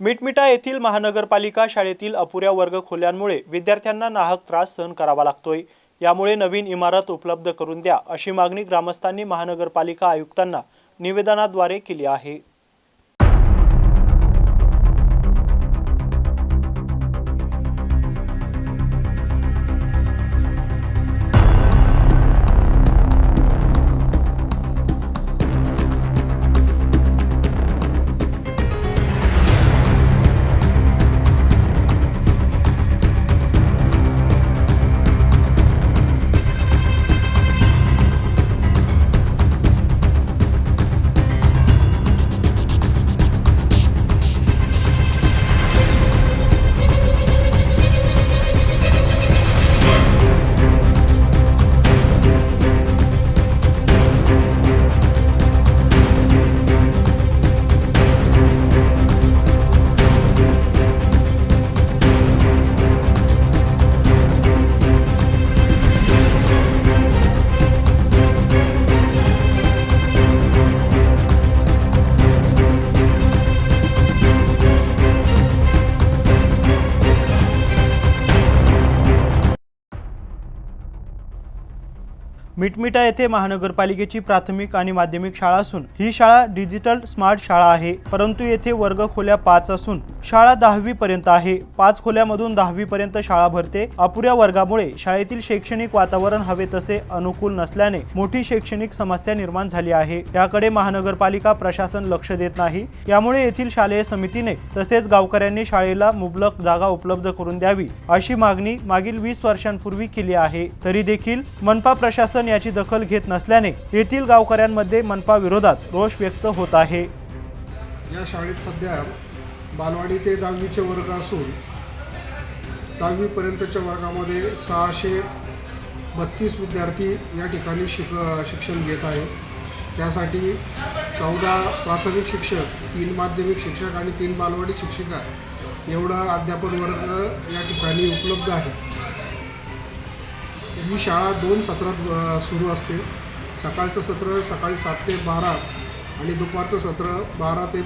मिटमिटा येथील महानगरपालिका शाळेतील अपुऱ्या वर्ग खोल्यांमुळे विद्यार्थ्यांना नाहक त्रास सहन करावा लागतोय. यामुळे नवीन इमारत उपलब्ध करून द्या अशी मागणी ग्रामस्थांनी महानगरपालिका आयुक्तांना निवेदनाद्वारे केली आहे. मिटमिटा येथे महानगरपालिकेची प्राथमिक आणि माध्यमिक शाळा असून ही शाळा डिजिटल स्मार्ट शाळा आहे. परंतु येथे वर्ग खोल्या पाच असून शाळा दहावी पर्यंत आहे. पाच खोल्यामधून दहावी पर्यंत शाळा भरते. अपुऱ्या वर्गामुळे शाळेतील शैक्षणिक वातावरण हवे तसे अनुकूल नसल्याने मोठी शैक्षणिक समस्या निर्माण झाली आहे. याकडे महानगरपालिका प्रशासन लक्ष देत नाही. यामुळे येथील शालेय समितीने तसेच गावकऱ्यांनी शाळेला मुबलक जागा उपलब्ध करून द्यावी अशी मागणी मागील वीस वर्षांपूर्वी केली आहे. तरी देखील मनपा प्रशासन याची दखल घेत नसल्याने येथील गावकऱ्यांमध्ये मनपा विरोधात रोष व्यक्त होत आहे. या शाळेत सध्या बालवाडी ते दहावीचे वर्ग असून दहावीपर्यंतच्या वर्गामध्ये सहाशे बत्तीस विद्यार्थी या ठिकाणी शिक शिक्षण घेत आहे त्यासाठी चौदा प्राथमिक शिक्षक तीन माध्यमिक शिक्षक आणि तीन बालवाडी शिक्षिका एवढा अध्यापन वर्ग या ठिकाणी उपलब्ध आहे. ही शाळा दोन सत्रात सुरू असते. सकाळचं सत्र सकाळी सात ते बारा आणि दुपारचं सत्र बारा ते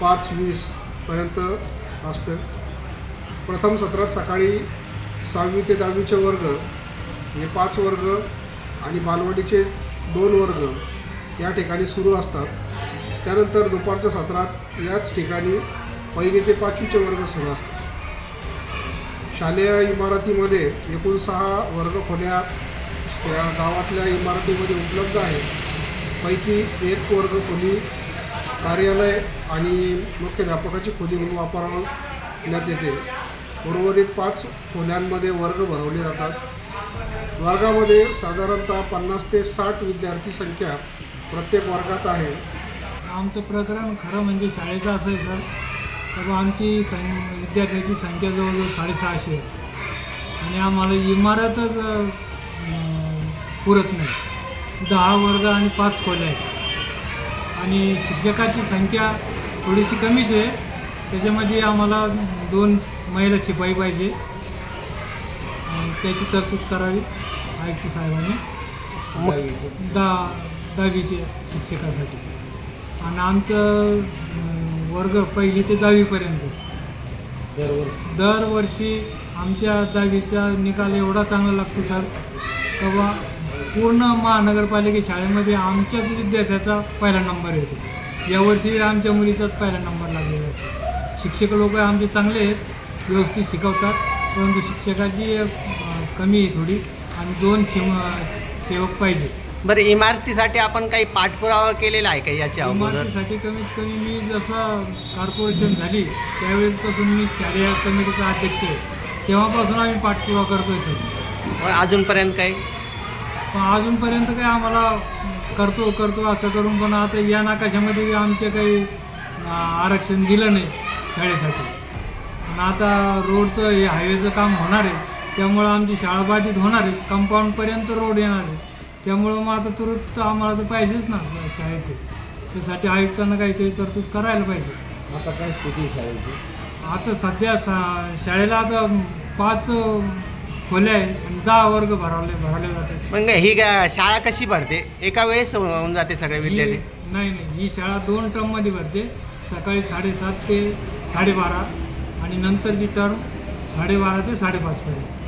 पाच वीसपर्यंत असतं. प्रथम सत्रात सकाळी सहावी ते दहावीचे वर्ग हे पाच वर्ग आणि बालवाडीचे दोन वर्ग या ठिकाणी सुरू असतात. त्यानंतर दुपारच्या सत्रात याच ठिकाणी पहिली ते पाचवीचे वर्ग सुरू असतात. शालेय इमारतीमध्ये एकूण सहा वर्गखोल्या या गावातल्या इमारतीमध्ये उपलब्ध आहेत. पैकी एक वर्ग खोली कार्यालय आणि मुख्याध्यापकाची खोली म्हणून वापरण्यात येते. उर्वरित पाच खोल्यांमध्ये वर्ग भरवले जातात. वर्गामध्ये साधारणतः पन्नास ते साठ विद्यार्थी संख्या प्रत्येक वर्गात आहे. आमचं प्रकरण खरं म्हणजे शाळेचं असं बुवा आमची सं विद्यार्थ्याची संख्या जवळजवळ साडेसहाशे आहे. आणि आम्हाला इमारतच पुरत नाही. दहा वर्ग आणि पाच खोल्या आहेत. आणि शिक्षकाची संख्या थोडीशी कमीच आहे. त्याच्यामध्ये आम्हाला दोन महिला शिपाई पाहिजे. त्याची तरतूद करावी आयुक्त साहेबांनी. दहा दहावीचे शिक्षकासाठी. आणि आमचं वर्ग पहिली ते दहावीपर्यंत. दरवर्षी. दरवर्षी आमच्या दहावीचा निकाल एवढा चांगला लागतो सर तेव्हा पूर्ण महानगरपालिका शाळेमध्ये आमच्याच विद्यार्थ्याचा पहिला नंबर येतो. यावर्षी आमच्या मुलीचाच पहिला नंबर लागलेला आहे. शिक्षक लोक आमचे चांगले आहेत व्यवस्थित शिकवतात परंतु शिक्षकाची कमी आहे थोडी आणि दोन सेव सेवक पाहिजे. बरं इमारतीसाठी आपण काही पाठपुरावा केलेला आहे का याच्या अगोदर? इमारतीसाठी कमीत कमी मी जसं कॉर्पोरेशन झाली त्यावेळेसपासून मी शालेय कमिटीचा अध्यक्ष आहे. तेव्हापासून आम्ही पाठपुरावा करतोय सर. पण अजूनपर्यंत काही? पण अजूनपर्यंत काही आम्हाला करतो करतो असं करून पण आता या नकाशामध्ये आमचे काही अं, आरक्षण दिलं नाही शाळेसाठी. आणि आता रोडचं हे हायवेचं काम होणार आहे. त्यामुळं आमची शाळा बाधित होणार आहे. कंपाऊंडपर्यंत रोड येणार आहे. त्यामुळं मग आता तुरंत आम्हाला तर पाहिजेच ना शाळेचे. त्यासाठी आयुक्तांना काहीतरी तरतूद करायला पाहिजे. आता काय स्थिती आहे शाळेची? आता सध्या सा शाळेला आता पाच खोल्या आहे आणि दहा वर्ग भरवले भरवले जातात. मग ही गा- शाळा कशी भरते? एका वेळेस होऊन जाते सगळे ही विद्यार्थी? नाही नाही. ही शाळा दोन टर्ममध्ये भरते. सकाळी साडेसात ते साडेबारा आणि नंतरची टर्म साडेबारा ते साडेपाचपर्यंत.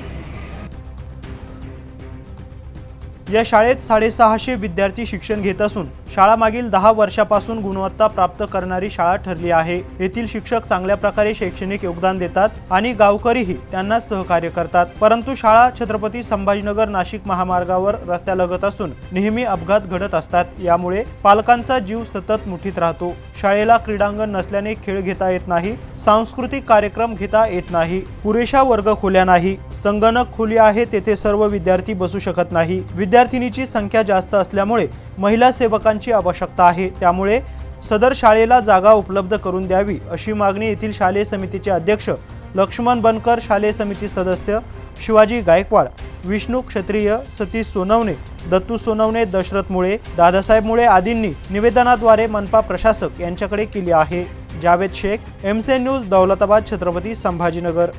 या शाळेत साडेसहाशे विद्यार्थी शिक्षण घेत असून शाळा मागील दहा वर्षापासून गुणवत्ता प्राप्त करणारी शाळा ठरली आहे. येथील शिक्षक चांगल्या प्रकारे शैक्षणिक योगदान देतात आणि गावकरीही त्यांना सहकार्य करतात. परंतु शाळा छत्रपती संभाजीनगर नाशिक महामार्गावर रस्त्यालगत असून नेहमी अपघात घडत असतात. यामुळे पालकांचा जीव सतत मुठीत राहतो. शाळेला क्रीडांगण नसल्याने खेळ घेता येत नाही सांस्कृतिक कार्यक्रम घेता येत नाही पुरेशा वर्ग खोल्या नाही. संगणक खोली आहे तेथे सर्व विद्यार्थी बसू शकत नाही. विद्यार्थिनीची संख्या जास्त असल्यामुळे महिला सेवकांची आवश्यकता आहे. त्यामुळे सदर शाळेला जागा उपलब्ध करून द्यावी अशी मागणी येथील शालेय समितीचे अध्यक्ष लक्ष्मण बनकर शालेय समिती सदस्य शिवाजी गायकवाड विष्णू क्षत्रिय सतीश सोनवणे दत्तू सोनवणे दशरथ मुळे दादासाहेब मुळे आदींनी निवेदनाद्वारे मनपा प्रशासक यांच्याकडे केली आहे. जावेद शेख एमसे न्यूज दौलताबाद छत्रपती संभाजीनगर.